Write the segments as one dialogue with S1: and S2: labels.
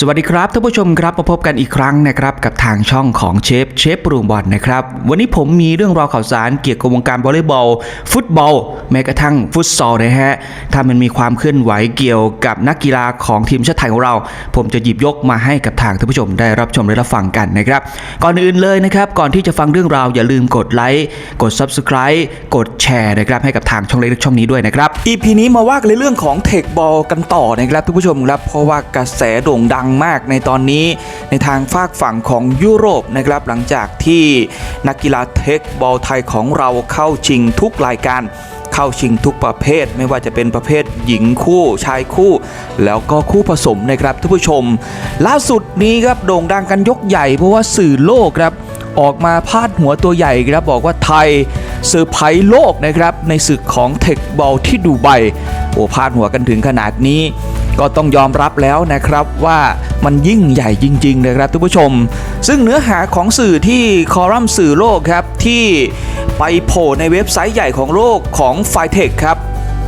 S1: สวัสดีครับท่านผู้ชมครับมาพบกันอีกครั้งนะครับกับทางช่องของเชฟเชฟปรุงบอลนะครับวันนี้ผมมีเรื่องราวข่าวสารเกี่ยวกับวงการวอลเลย์บอล ฟุตบอล แม้กระทั่งฟุตซอลนะฮะถ้ามันมีความเคลื่อนไหวเกี่ยวกับนักกีฬาของทีมชาติไทยของเรา ผมจะหยิบยกมาให้กับทางท่านผู้ชมได้รับชมและรับฟังกันนะครับก่อนอื่นเลยนะครับก่อนที่จะฟังเรื่องราวอย่าลืมกดไลค์กด Subscribe กดแชร์นะครับให้กับทางช่องเล็กช่องนี้ด้วยนะครับ EP นี้มาว่ากันในเรื่องของเทคบอลกันต่อนะครับท่านผู้ชมครับเพราะว่ากระแสโด่งดังมากในตอนนี้ในทางฝากฝั่งของยุโรปนะครับหลังจากที่นักกีฬาเทคบอลไทยของเราเข้าชิงทุกรายการเข้าชิงทุกประเภทไม่ว่าจะเป็นประเภทหญิงคู่ชายคู่ แล้วก็คู่ผสมนะครับท่านผู้ชม ล่าสุดนี้ครับโด่งดังกันยกใหญ่เพราะว่าสื่อโลกครับออกมาพาดหัวตัวใหญ่ครับบอกว่าไทยเซอร์ไพรส์โลกนะครับในศึกของเทคบอลที่ดูไบโอ้พาดหัวกันถึงขนาดนี้ ก็ต้องยอมรับแล้วนะครับว่ามันยิ่งใหญ่จริงๆนะครับทุกผู้ชม ซึ่งเนื้อหาของสื่อที่คอลัมน์สื่อโลกครับ ที่ไปโผล่ในเว็บไซต์ใหญ่ของโลกของ f i t e c h ครับ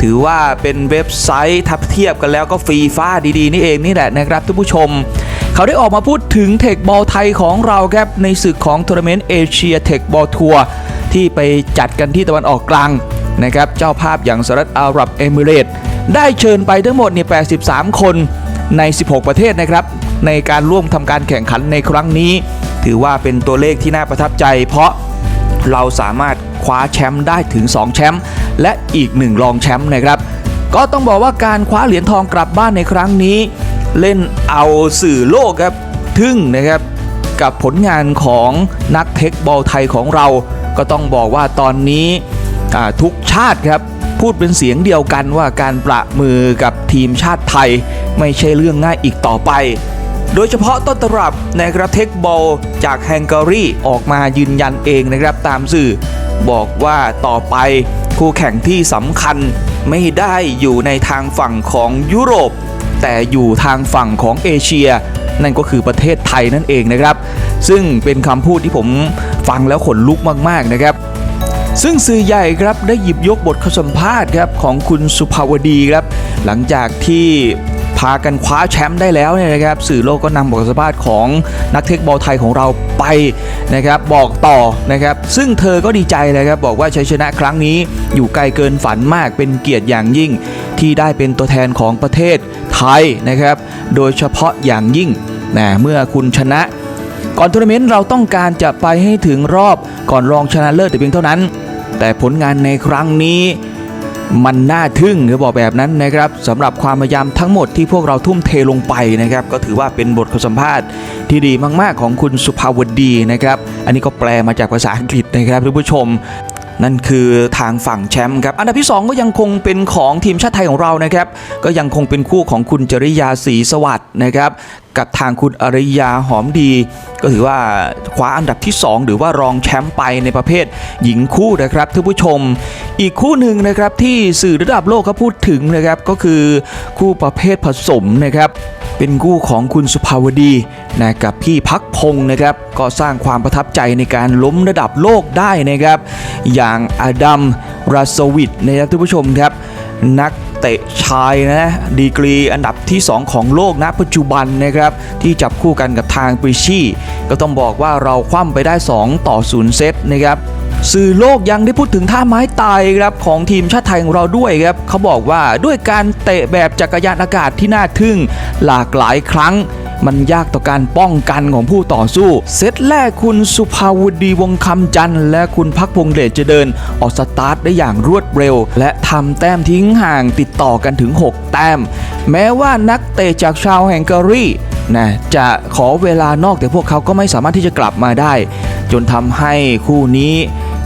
S1: ถือว่าเป็นเว็บไซต์ทับเทียบกันแล้วก็ฟรีฟ้าดีๆ นี่เองนี่แหละนะครับท่านผู้ชม เขาได้ออกมาพูดถึงเทคบอลไทยของเราครับในศึกของทัวร์นาเมนต์เอเชียเทคบอลทัวร์ที่ไปจัดกันที่ตะวันออกกลางนะครับเจ้าภาพอย่างสหรัฐอาหรับเอมิเรตส์ ได้เชิญไปทั้งหมดเนี่ย83 คนใน 16 ประเทศนะครับ ในการร่วมทำการแข่งขันในครั้งนี้ ถือว่าเป็นตัวเลขที่น่าประทับใจ เพราะเราสามารถคว้าแชมป์ได้ถึง 2 แชมป์และอีก 1 รองแชมป์นะครับ ก็ต้องบอกว่าการคว้าเหรียญทองกลับบ้านในครั้งนี้ เล่นเอาสื่อโลกครับทึ่งนะครับกับผลงานของนักเทคบอลไทยของเรา ก็ต้องบอกว่าตอนนี้ทุกชาติครับ พูดเป็นเสียงเดียวกันว่าการประมือกับทีมชาติไทย ไม่ใช่เรื่องง่ายอีกต่อไป โดยเฉพาะต้นตรับในกระเทคบอลจากแฮงการีออกมายืนยันเองนะครับตามสื่อ บอกว่าต่อไปคู่แข่งที่สำคัญไม่ได้อยู่ในทางฝั่งของยุโรป แต่อยู่ทางฝั่งของเอเชีย นั่นก็คือประเทศไทยนั่นเองนะครับ ซึ่งเป็นคำพูดที่ผมฟังแล้วขนลุกมากๆนะครับ ซึ่งสื่อใหญ่ครับได้หยิบยกบทสัมภาษณ์ครับของคุณสุภาวดีครับ หลังจากที่พากันคว้าแชมป์ได้แล้วเนี่ยนะครับ สื่อโลกก็นำบทสัมภาษณ์ของนักเทคบอลไทยของเราไปนะครับ บอกต่อนะครับ ซึ่งเธอก็ดีใจเลยครับ บอกว่าชัยชนะครั้งนี้อยู่ไกลเกินฝันมากเป็นเกียรติอย่างยิ่ง ที่ได้เป็นตัวแทนของประเทศไทยนะครับ โดยเฉพาะอย่างยิ่งนะเมื่อคุณชนะก่อนทัวร์นาเมนต์เราต้องการจะไปให้ถึงรอบก่อนรองชนะเลิศแต่เพียงเท่านั้น แต่ผลงานในครั้งนี้มันน่าทึ่งหรือบอกแบบนั้นนะครับสำหรับความพยายามทั้งหมดที่พวกเราทุ่มเทลงไปนะครับ ก็ถือว่าเป็นบทสัมภาษณ์ที่ดีมาก ๆ ของคุณสุภาวดีนะครับ อันนี้ก็แปลมาจากภาษาอังกฤษนะครับท่านผู้ชม นั่นคือทางฝั่งแชมป์ครับ อันดับที่ 2 ก็ยังคงเป็นของทีมชาติไทยของเรานะครับ ก็ยังคงเป็นคู่ของคุณจริยาศรีสวัสดิ์นะครับกับทางคุณอริยาหอมดี ก็ถือว่าคว้าอันดับที่ 2 หรือว่ารองแชมป์ไปในประเภทหญิงคู่นะครับท่านผู้ชม อีกคู่หนึ่งนะครับที่สื่อระดับโลกเขาพูดถึงนะครับก็คือคู่ประเภทผสมนะครับเป็นคู่ของคุณสุภาวดีนะกับพี่พักพงศ์นะครับ ก็สร้างความประทับใจในการล้มระดับโลกได้นะครับ อย่างอดัมราสวิดนะครับท่านผู้ชมครับ นัก เตะชายนะดีกรีอันดับที่ 2 ของโลกณปัจจุบันนะครับที่จับคู่กันกับทางปริชี่ ก็ต้องบอกว่าเราคว่ำไปได้ 2 ต่อ 0 เซตนะครับสื่อโลกยังได้พูดถึงท่าไม้ตายครับของทีมชาติไทยของเราด้วยครับเขาบอกว่าด้วยการเตะแบบจักรยานอากาศที่น่าทึ่งหลากหลายครั้ง มันยากต่อการป้องกันของผู้ต่อสู้ เซตแรกคุณสุภาวดีวงคำจันทร์และคุณพักพงเดชจะเดิน ออกสตาร์ทได้อย่างรวดเร็ว และทำแต้มทิ้งห่างติดต่อกันถึง 6 แต้ม แม้ว่านักเตะจากชาวแฮงการีนะจะขอเวลานอกแต่พวกเขาก็ไม่สามารถที่จะกลับมาได้ จนทำให้คู่นี้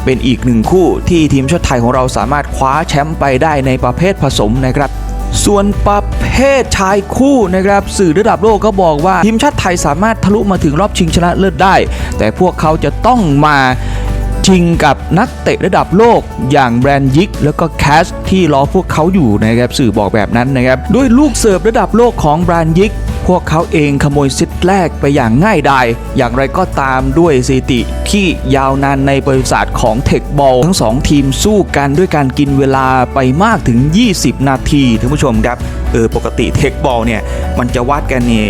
S1: เป็นอีกหนึ่งคู่ที่ทีมชาติไทยของเราสามารถคว้าแชมป์ไปได้ในประเภทผสมนะครับ ส่วนประเภทชายคู่นะครับสื่อระดับโลกก็บอกว่าทีมชาติไทยสามารถทะลุมาถึงรอบชิงชนะเลิศได้ แต่พวกเขาจะต้องมาชิงกับนักเตะระดับโลกอย่างแบรนด์ยิก แล้วก็แคสที่รอพวกเขาอยู่นะครับสื่อบอกแบบนั้นนะครับด้วยลูกเสิร์ฟระดับโลกของแบรนด์ยิก พวกเขาเองขโมยเซตแรกไปอย่างง่ายดายอย่างไรก็ตามด้วยสถิติที่ยาวนานในบริษัทของเทคบอลทั้งสองทีมสู้กันด้วยการกินเวลาไปมากถึง 20 นาทีท่านผู้ชมครับเออปกติเทคบอลเนี่ยมันจะวัดกันนี่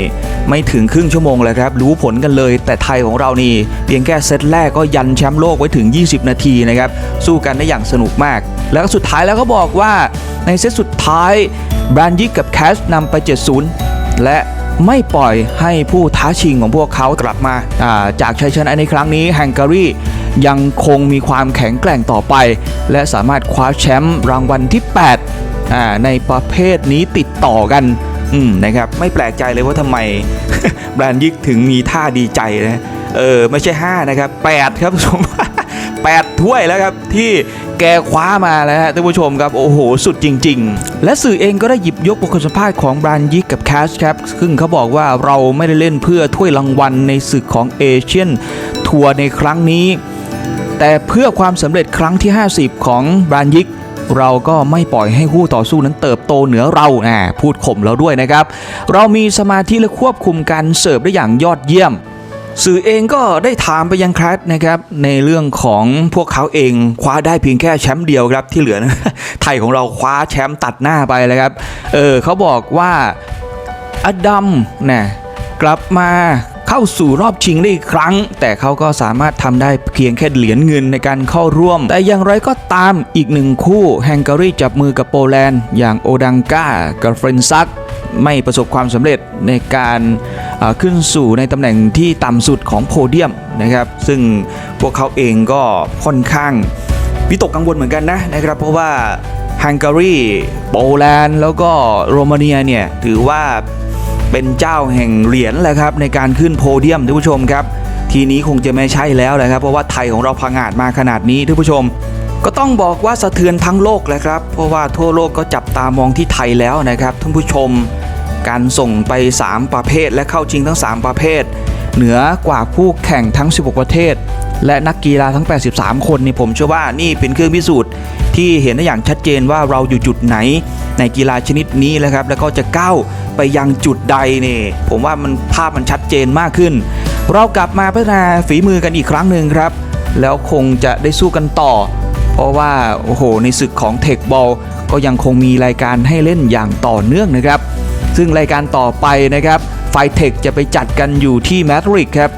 S1: ไม่ถึงครึ่งชั่วโมงเลยครับ รู้ผลกันเลย แต่ไทยของเรานี่เพียงแค่เซตแรกก็ยันแชมป์โลกไว้ถึง 20 นาทีนะครับ สู้กันได้อย่างสนุกมาก แล้วสุดท้ายแล้วก็บอกว่าในเซตสุดท้ายแบรนยิกกับแคชนำไป 7-0 และ ไม่ปล่อยให้ผู้ท้าชิงของพวกเขากลับมาาจากชัยชนะในครั้งนี้ฮังการียังคงมีความแข็งแกร่งต่อไป และสามารถคว้าแชมป์รางวัลที่ 8 ในประเภทนี้ติดต่อกันอืมนะครับไม่แปลกใจเลยว่าทำไมแบรนด์ยิกถึงมีท่าดีใจนะเออไม่ใช่ 5 นะครับ 8 ครับผม 8 ถ้วยแล้วครับที่แกคว้ามาแล้วฮะท่านผู้ชมครับ โอ้โห สุดจริง ๆ และสื่อเองก็ได้หยิบยกบทสัมภาษณ์ของแบรนยิกกับแคชครับ ซึ่งเขาบอกว่าเราไม่ได้เล่นเพื่อถ้วยรางวัลในศึกของเอเชียนทัวร์ในครั้งนี้ แต่เพื่อความสำเร็จครั้งที่ 50 ของบรานยิกเราก็ไม่ปล่อยให้คู่ต่อสู้นั้นเติบโตเหนือเราอ่าพูดข่มเราด้วยนะครับ เรามีสมาธิและควบคุมการเสิร์ฟได้อย่างยอดเยี่ยม สื่อเองก็ได้ถามไปยังแคทนะครับในเรื่องของพวกเขาเองคว้าได้เพียงแค่แชมป์เดียวครับที่เหลือนะไทยของเราคว้าแชมป์ตัดหน้าไปเลยครับเออเขาบอกว่าอดัมนะกลับมาเข้าสู่รอบชิงได้อีกครั้ง แต่เขาก็สามารถทำได้เพียงแค่เหรียญเงินในการเข้าร่วม แต่อย่างไรก็ตามอีกหนึ่งคู่แฮงการีจับมือกับโปแลนด์ อย่างโอดังกากับเฟรนซัก ไม่ประสบความสำเร็จในการขึ้นสู่ในตำแหน่งที่ต่ำสุดของโพเดียมนะครับ ซึ่งพวกเขาเองก็ค่อนข้างวิตกกังวลเหมือนกันนะนะครับ เพราะว่าฮังการีโปแลนด์แล้วก็โรมาเนียเนี่ยถือว่าเป็นเจ้าแห่งเหรียญแหละครับในการขึ้นโพเดียมท่านผู้ชมครับ ทีนี้คงจะไม่ใช่แล้วแหละครับ เพราะว่าไทยของเราพังอาจมาขนาดนี้ท่านผู้ชม ก็ต้องบอกว่าสะเทือนทั้งโลกแหละครับ เพราะว่าทั่วโลกก็จับตามองที่ไทยแล้วนะครับท่านผู้ชม การส่งไป 3 ประเภท และเข้าชิงทั้ง 3 ประเภท เหนือกว่าผู้แข่งทั้ง 16 ประเทศ และนักกีฬาทั้ง 83 คนนี่ผมเชื่อว่านี่เป็นเครื่องพิสูจน์ที่เห็นได้อย่างชัดเจนว่าเราอยู่จุดไหนในกีฬาชนิดนี้แล้วครับ แล้วก็จะก้าวไปยังจุดใดนี่ผมว่ามันภาพมันชัดเจนมากขึ้น เรากลับมาพัฒนาฝีมือกันอีกครั้งหนึ่งครับ แล้วคงจะได้สู้กันต่อ เพราะว่าโอ้โหในศึกของเทคบอลก็ยังคงมีรายการให้เล่นอย่างต่อเนื่องนะครับ ซึ่งรายการต่อไปนะครับไฟเทคจะไปจัดกันอยู่ที่แมดริดครับ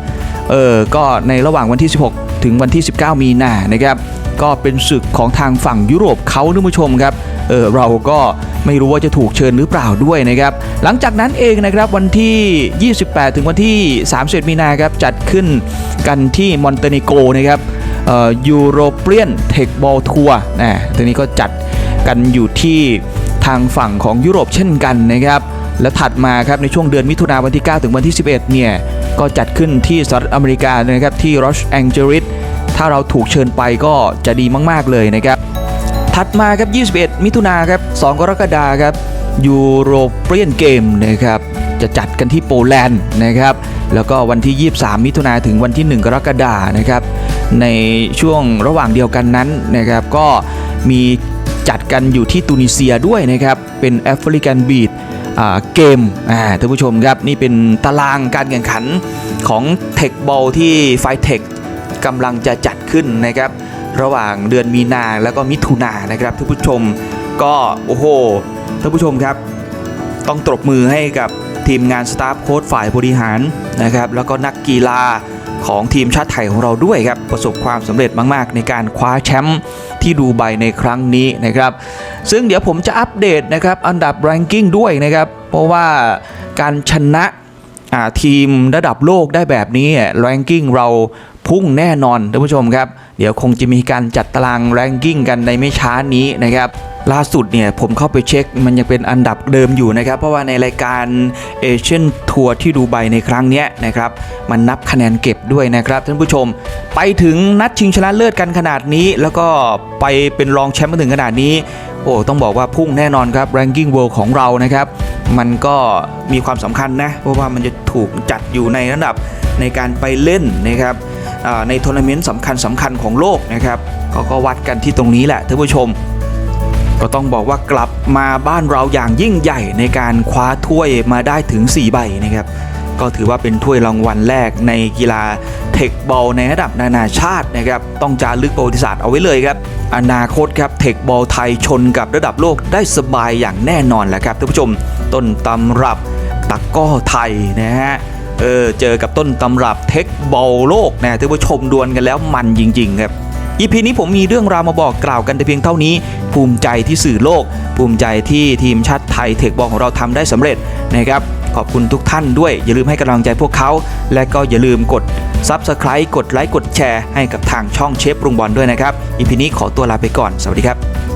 S1: เออก็ในระหว่างวันที่ 16 ถึงวันที่ 19 มีนานะครับก็เป็นศึกของทางฝั่งยุโรปเขาท่านผู้ชมครับเออเราก็ไม่รู้ว่าจะถูกเชิญหรือเปล่าด้วยนะครับ หลังจากนั้นเองนะครับวันที่ 28 ถึงวันที่ 30 มีนาครับจัดขึ้นกันที่มอนเตเนโกนะครับเอ่อยูโรเปียนเทคบอลทัวร์นะทีนี้ก็จัดกันอยู่ที่ทางฝั่งของยุโรปเช่นกันนะครับ แล้วถัดมาครับในช่วงเดือนมิถุนาวันที่ 9 ถึงวันที่ 11 เนี่ย ก็จัดขึ้นที่สหรัฐอเมริกานะครับที่รอสแองเจลิสถ้าเราถูกเชิญไปก็จะดีมาก ๆ เลยนะครับ ถัดมาครับ 21 มิถุนาครับ 2 กรกฎาคมครับยูโรเปียนเกมนะครับจะจัดกันที่โปแลนด์นะครับแล้วก็วันที่ 23 มิถุนาถึงวันที่ 1 กรกฎานะครับในช่วงระหว่างเดียวกันนั้นนะครับก็มีจัดกันอยู่ที่ตูนิเซียด้วยนะครับเป็นแอฟริกันบีด เกมท่านผู้ชมครับนี่เป็นตารางการแข่งขันของเทคบอลที่ไฟเทคกำลังจะจัดขึ้นนะครับ ระหว่างเดือนมีนาแล้วก็มิถุนานะครับท่านผู้ชมก็โอ้โหท่านผู้ชมครับ ต้องตบมือให้กับทีมงานสตาฟโค้ชฝ่ายบริหารนะครับ แล้วก็นักกีฬา ของทีมชาติไทยของเราด้วยครับ ประสบความสำเร็จมากๆ ในการคว้าแชมป์ที่ดูไบในครั้งนี้นะครับ ซึ่งเดี๋ยวผมจะอัปเดตนะครับอันดับ ranking ด้วยนะครับ เพราะว่าการชนะทีมระดับโลกได้แบบนี้แรงกิ้งเราพุ่งแน่นอนท่านผู้ชมครับ เดี๋ยวคงจะมีการจัดตารางแรงกิ้งกันในไม่ช้านี้นะครับ ล่าสุดเนี่ยผมเข้าไปเช็คมันยังเป็นอันดับเดิมอยู่นะครับ เพราะว่าในรายการเอเชียนทัวร์ที่ดูไบในครั้งนี้นะครับ มันนับคะแนนเก็บด้วยนะครับท่านผู้ชม ไปถึงนัดชิงชนะเลิศกันขนาดนี้ แล้วก็ไปเป็นรองแชมป์มาถึงขนาดนี้ โอ้ต้องบอกว่าพุ่งแน่นอนครับ ranking world ของเรานะครับ มันก็มีความสำคัญนะ เพราะว่ามันจะถูกจัดอยู่ในระดับในการไปเล่นนะครับในทัวร์นาเมนต์สำคัญสำคัญของโลกนะครับก็ก็วัดกันที่ตรงนี้แหละท่านผู้ชม ก็ต้องบอกว่ากลับมาบ้านเราอย่างยิ่งใหญ่ในการคว้าถ้วยมาได้ถึง 4 ใบนะครับ ก็ถือว่าเป็นถ้วยรางวัลแรกในกีฬาเทคบอลในระดับนานาชาตินะครับ ต้องจารึกประวัติศาสตร์เอาไว้เลยครับ อนาคตครับเทคบอลไทยชนกับระดับโลกได้สบายอย่างแน่นอนแหละครับท่านผู้ชม ต้นตำรับตะกร้อไทยนะฮะเออเจอกับต้นตำรับเทคบอลโลกนะท่านผู้ชมดวลกันแล้วมันจริง ๆ ครับ อีพีนี้ผมมีเรื่องราวมาบอกกล่าวกันแต่เพียงเท่านี้ ภูมิใจที่สื่อโลก ภูมิใจที่ทีมชาติไทยเทคบอลของเราทำได้สำเร็จนะครับขอบคุณทุกท่านด้วย อย่าลืมให้กำลังใจพวกเขา และก็อย่าลืมกด Subscribe กดไลค์กดแชร์ให้กับทางช่องเชฟปรุงบอลด้วยนะครับอีพีนี้ขอตัวลาไปก่อนสวัสดีครับ